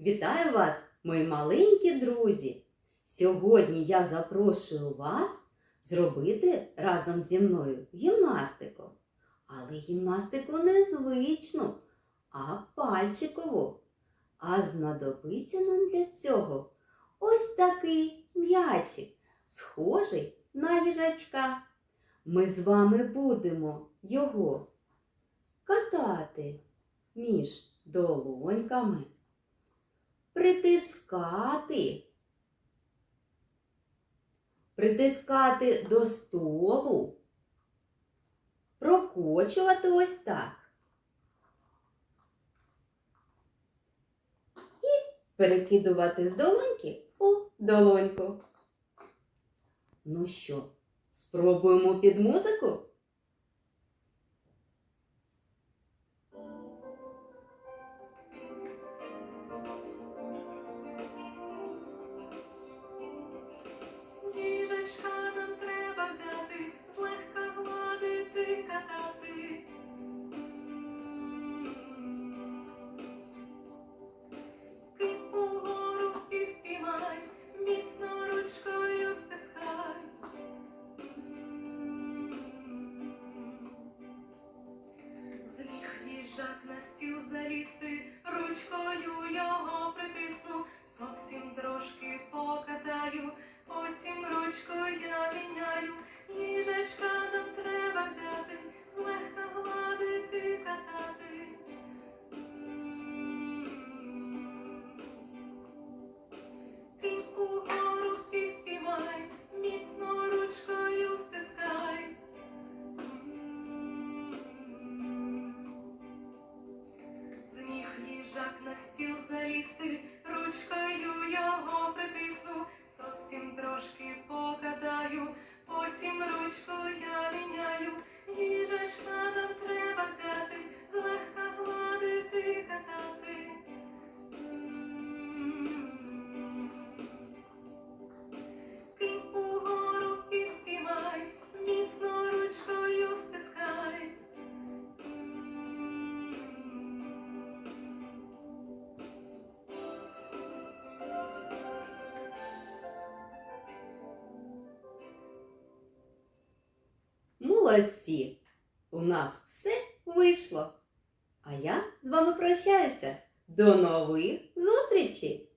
Вітаю вас, мої маленькі друзі! Сьогодні я запрошую вас зробити разом зі мною гімнастику. Але гімнастику не звичну, а пальчикову. А знадобиться нам для цього ось такий м'ячик, схожий на їжачка. Ми з вами будемо його катати між долоньками, притискати, притискати до столу, прокочувати ось так. І перекидувати з долоньки у долоньку. Ну що, спробуємо під музику? Зміг на стіл залізти, ручкою його притисну, зовсім трошки покатаю, Молодці! У нас все вийшло. А я з вами прощаюся. До нових зустрічей!